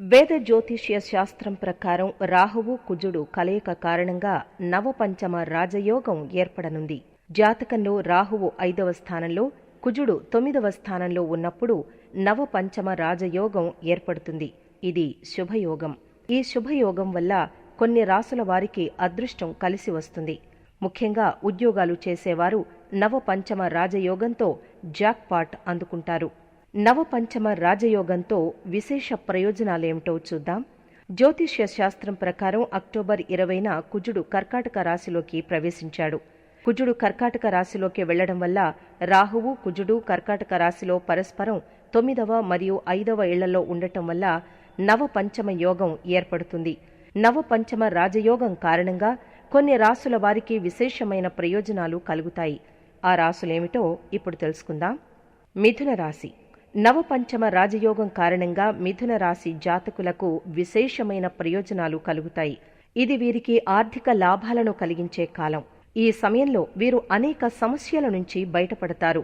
వేద జ్యోతిష్య శాస్త్రం ప్రకారం రాహువు కుజుడు కలయిక కారణంగా నవపంచమ రాజయోగం ఏర్పడనుంది. జాతకంలో రాహువు ఐదవ స్థానంలో కుజుడు తొమ్మిదవ స్థానంలో ఉన్నప్పుడు నవపంచమ రాజయోగం ఏర్పడుతుంది. ఇది శుభయోగం. ఈ శుభయోగం వల్ల కొన్ని రాసుల వారికి అదృష్టం కలిసి వస్తుంది. ముఖ్యంగా ఉద్యోగాలు చేసేవారు నవపంచమ రాజయోగంతో జాక్పాట్ అందుకుంటారు. నవపంచమ రాజయోగంతో విశేష ప్రయోజనాలేమిటో చూద్దాం. జ్యోతిష్య శాస్త్రం ప్రకారం అక్టోబర్ ఇరవైన కుజుడు కర్కాటక రాశిలోకి ప్రవేశించాడు. కుజుడు కర్కాటక రాశిలోకి వెళ్ళడం వల్ల రాహువు కుజుడు కర్కాటక రాశిలో పరస్పరం తొమ్మిదవ మరియు ఐదవ ఇళ్ళలో ఉండటం వల్ల నవపంచమ యోగం ఏర్పడుతుంది. నవపంచమ రాజయోగం కారణంగా కొన్ని రాసుల వారికి విశేషమైన ప్రయోజనాలు కలుగుతాయి. ఆ రాసులేమిటో ఇప్పుడు తెలుసుకుందాం. మిథున రాశి. నవపంచమ రాజయోగం కారణంగా మిథున రాశి జాతకులకు విశేషమైన ప్రయోజనాలు కలుగుతాయి. ఇది వీరికి ఆర్థిక లాభాలను కలిగించే కాలం. ఈ సమయంలో వీరు అనేక సమస్యల నుంచి బయటపడతారు.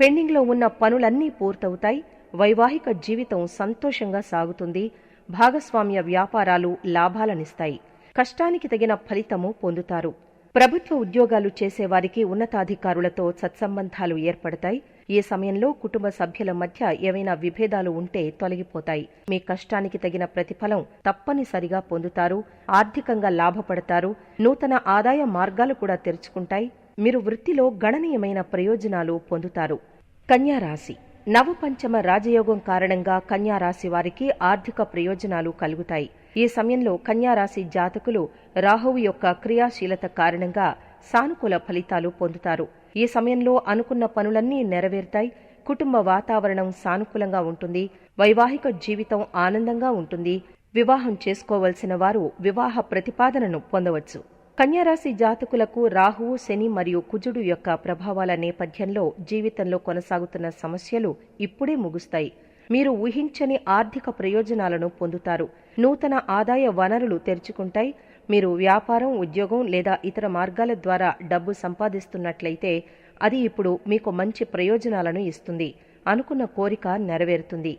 పెండింగ్లో ఉన్న పనులన్నీ పూర్తవుతాయి. వైవాహిక జీవితం సంతోషంగా సాగుతుంది. భాగస్వామ్య వ్యాపారాలు లాభాలనిస్తాయి. కష్టానికి తగిన ఫలితము పొందుతారు. ప్రభుత్వ ఉద్యోగాలు చేసేవారికి ఉన్నతాధికారులతో సత్సంబంధాలు ఏర్పడతాయి. ఈ సమయంలో కుటుంబ సభ్యుల మధ్య ఏవైనా విభేదాలు ఉంటే తొలగిపోతాయి. మీ కష్టానికి తగిన ప్రతిఫలం తప్పనిసరిగా పొందుతారు ఆర్థికంగా లాభపడతారు నూతన ఆదాయ మార్గాలు కూడా తెరుచుకుంటాయి. మీరు వృత్తిలో గణనీయమైన ప్రయోజనాలు పొందుతారు. కన్యారాశి నవపంచమ రాజయోగం కారణంగా కన్యారాశి వారికి ఆర్థిక ప్రయోజనాలు కలుగుతాయి. ఈ సమయంలో కన్యారాశి జాతకులు రాహువు యొక్క క్రియాశీలత కారణంగా సానుకూల ఫలితాలు పొందుతారు. ఈ సమయంలో అనుకున్న పనులన్నీ నెరవేరుతాయి. కుటుంబ వాతావరణం సానుకూలంగా ఉంటుంది. వైవాహిక జీవితం ఆనందంగా ఉంటుంది. వివాహం చేసుకోవలసిన వారు వివాహ ప్రతిపాదనను పొందవచ్చు. కన్యారాశి జాతకులకు రాహువు శని మరియు కుజుడు యొక్క ప్రభావాల నేపథ్యంలో జీవితంలో కొనసాగుతున్న సమస్యలు ఇప్పుడే ముగుస్తాయి. మీరు ఊహించని ఆర్థిక ప్రయోజనాలను పొందుతారు. నూతన ఆదాయ వనరులు తెరుచుకుంటాయి. మీరు వ్యాపారం ఉద్యోగం లేదా ఇతర మార్గాల ద్వారా డబ్బు సంపాదిస్తున్నట్లయితే అది ఇప్పుడు మీకు మంచి ప్రయోజనాలను ఇస్తుంది అనుకున్న కోరిక నెరవేరుతుంది.